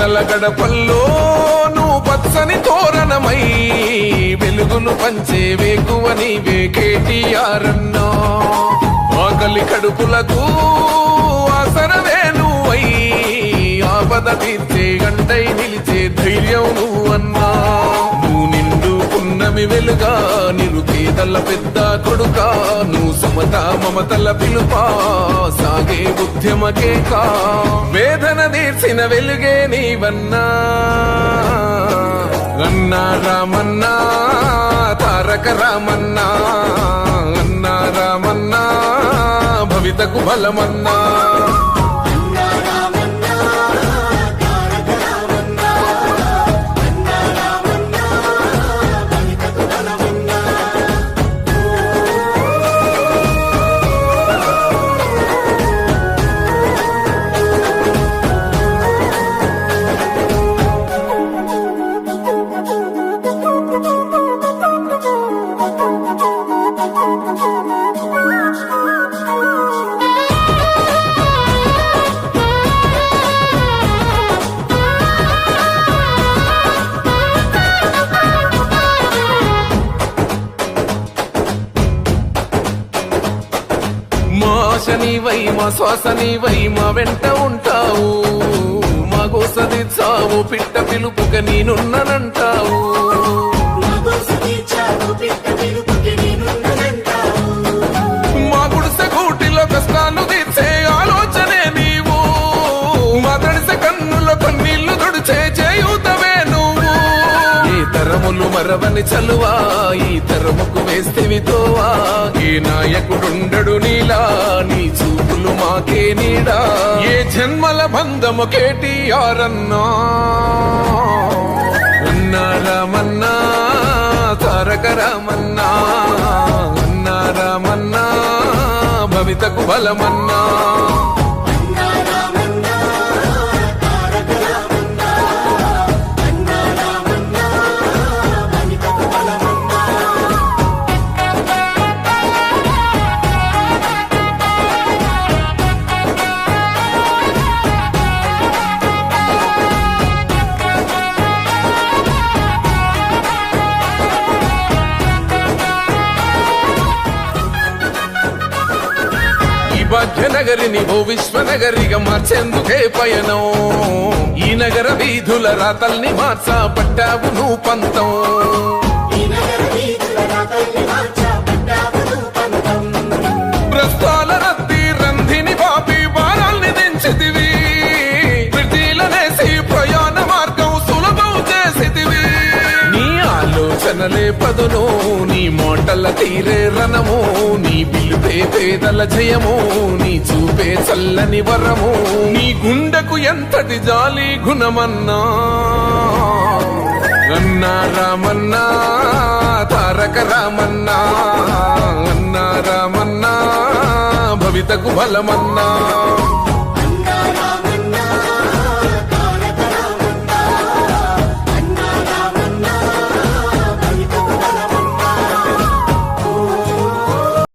పేదల గడపల్లో నువ్వు పచ్చని తోరణమై వెలుగును పంచే వేకువ నీవే కేటీఆర్ అన్నా. ఆకలి కడుపులకు ఆసరవే నువ్వై ఆపద తీర్చే గంటై నిలిచే ధైర్యం నువ్వన్నా నువ్వు నిండు వెలుగ వెలుగా నిరుపేదల పెద్ద కొడుక నువ్వు సమత మమతల పిలుపా సాగే ఉద్యమకే కా వేదన తీర్చిన వెలుగే నీవన్నా. అన్నా రామన్నా తారక రామన్నా. అన్నా రామన్నా భవితకు బలమన్నా. ఆశ నీవై మా శ్వాస నీవై మా వెంట ఉంటావు. మా గోసది చావు పిట్ట పిలుపుక నేనున్నానంటావు. పిట్ట పిలుపు మరవని చలువా ఈ తరముకు వేస్తేవి తోవా. ఏ నాయకుడుండడు నీలా నీ చూపులు మాకే నీడా. ఏ జన్మల బంధము కేటీఆరన్నా ఉన్నారామన్నా అన్నా రామన్నా తారక రామన్నా. భవితకు బలమన్నా. భాగ్యనగరిని ఓ విశ్వనగరిగా మార్చేందుకే పయనం. ఈ నగర వీధుల రాతల్ని మార్చా పట్టావు నువ్వు పంతం. ప్రస్తాల రద్దీ రంధిని పాపి భారాల్ని దించితివి. ప్రతిలనేసి ప్రయాణ మార్గం సులభం చేసితివి. నీ ఆలోచనలే పదును నీ తీరే రణము నీ పేదల జయము నీ చూపే చల్లని వరము. నీ గుండెకు ఎంతటి జాలి గుణమన్నా? అన్నా రామన్నా తారక రామన్నా అన్నా రామన్నా భవితకు బలమన్నా.